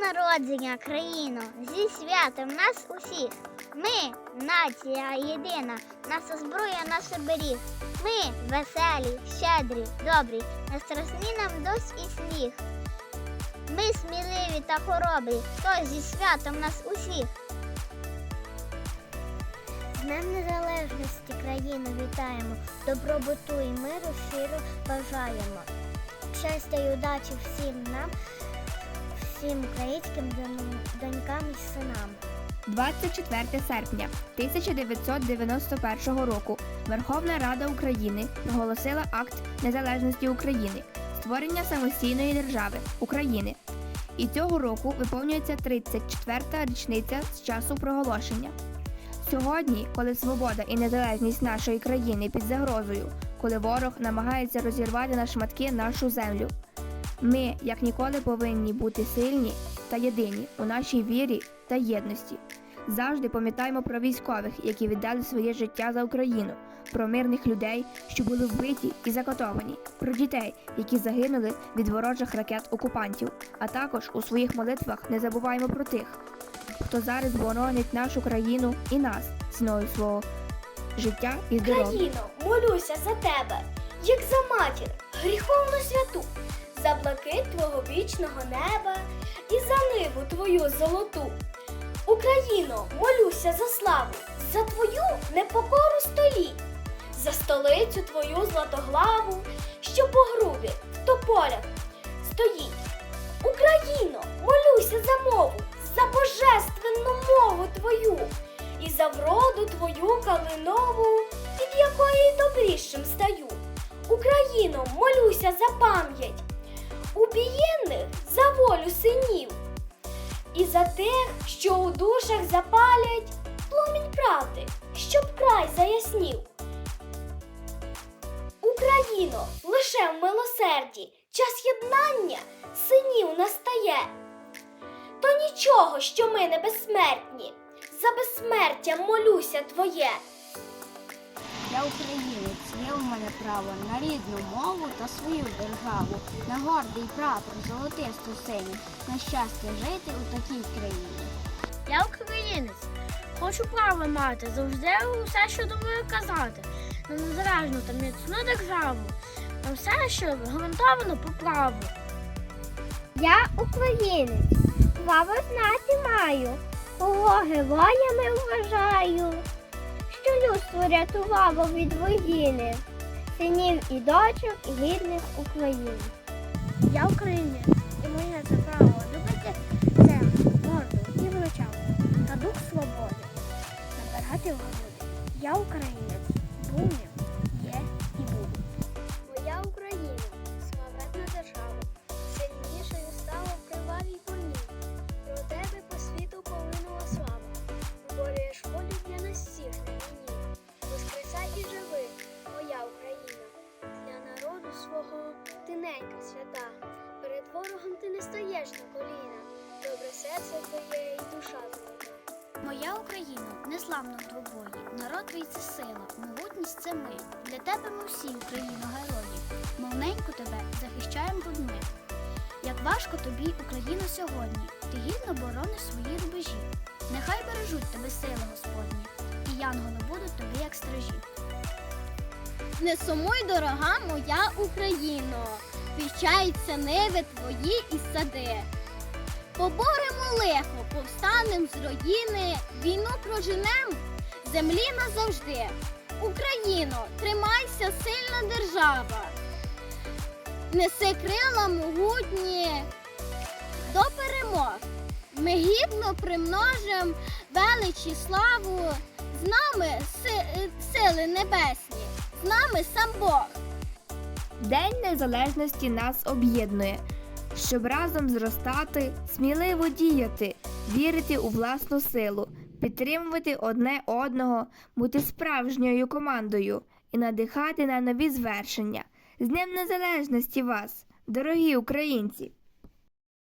народження, країно, зі святом нас усіх. Ми нація єдина, наша зброя, наш беріг. Ми веселі, щедрі, добрі, не страшні нам дощ і сніг. Ми сміливі та хоробрі, тож зі святом нас усіх. Днем Незалежності країну вітаємо, добробуту і миру щиро бажаємо. Щастя і удачі всім нам, всім українським донькам і синам. 24 серпня 1991 року Верховна Рада України проголосила акт незалежності України, створення самостійної держави України. І цього року виповнюється 34-та річниця з часу проголошення. Сьогодні, коли свобода і незалежність нашої країни під загрозою, коли ворог намагається розірвати на шматки нашу землю, ми, як ніколи, повинні бути сильні та єдині у нашій вірі та єдності. Завжди пам'ятаємо про військових, які віддали своє життя за Україну, про мирних людей, що були вбиті і закатовані, про дітей, які загинули від ворожих ракет окупантів. А також у своїх молитвах не забуваємо про тих, хто зараз боронить нашу країну і нас ціною свого життя і здоров'я. Країно, молюся за тебе, як за матір, гріховну святу, за блакит твого вічного неба і за ниву твою золоту. Україно, молюся за славу, за твою непокору століть, за столицю твою златоглаву, що по грубі в стоїть. Україно, молюся за мову, за божественну мову твою і за вроду твою калинову, від якої добрішим стаю. Україно, молюся за пам'ять, убієнних за волю синів, і за тих, що у душах запалять пломінь правди, щоб край заяснів. Україно, лише в милосерді час єднання синів настає. То нічого, що ми не безсмертні, за безсмертя молюся твоє. Я українець, є у мене право на рідну мову та свою державу, на гордий прапор золотисто синій, на щастя жити у такій країні. Я українець. Хочу право мати, завжди усе, що думаю казати. На незалежну та міцну державу. На все, що гарантовано по праву. Я українець, право знати маю, кого героями вважаю, що людство рятувало від воїни, синів і дочок гідних України. Я українець, і моє це право любити землю, морду і вночав та дух свободи. Набирати в груди. Я українець, був, і душа золота. Моя Україна, незламна в двобої, народ твій це сила, могутність це ми. Для тебе ми всі, Україно, герої. Мовненько тебе захищаємо будьми. Як важко тобі, Україна, сьогодні, ти гідно борониш свої рубежі. Нехай бережуть тебе сили Господні, і янголи будуть тобі, як стражі. Не сумуй, дорога моя Україно, віщаються ниви твої і сади. Поборемо лихо, повстанем з руїни, війну проженем, землі назавжди. Україно, тримайся, сильна держава. Неси крила могутні до перемог. Ми гідно примножим величі славу, з нами сили небесні, з нами сам Бог. День незалежності нас об'єднує, щоб разом зростати, сміливо діяти, вірити у власну силу, підтримувати одне одного, бути справжньою командою і надихати на нові звершення. З Днем Незалежності вас, дорогі українці!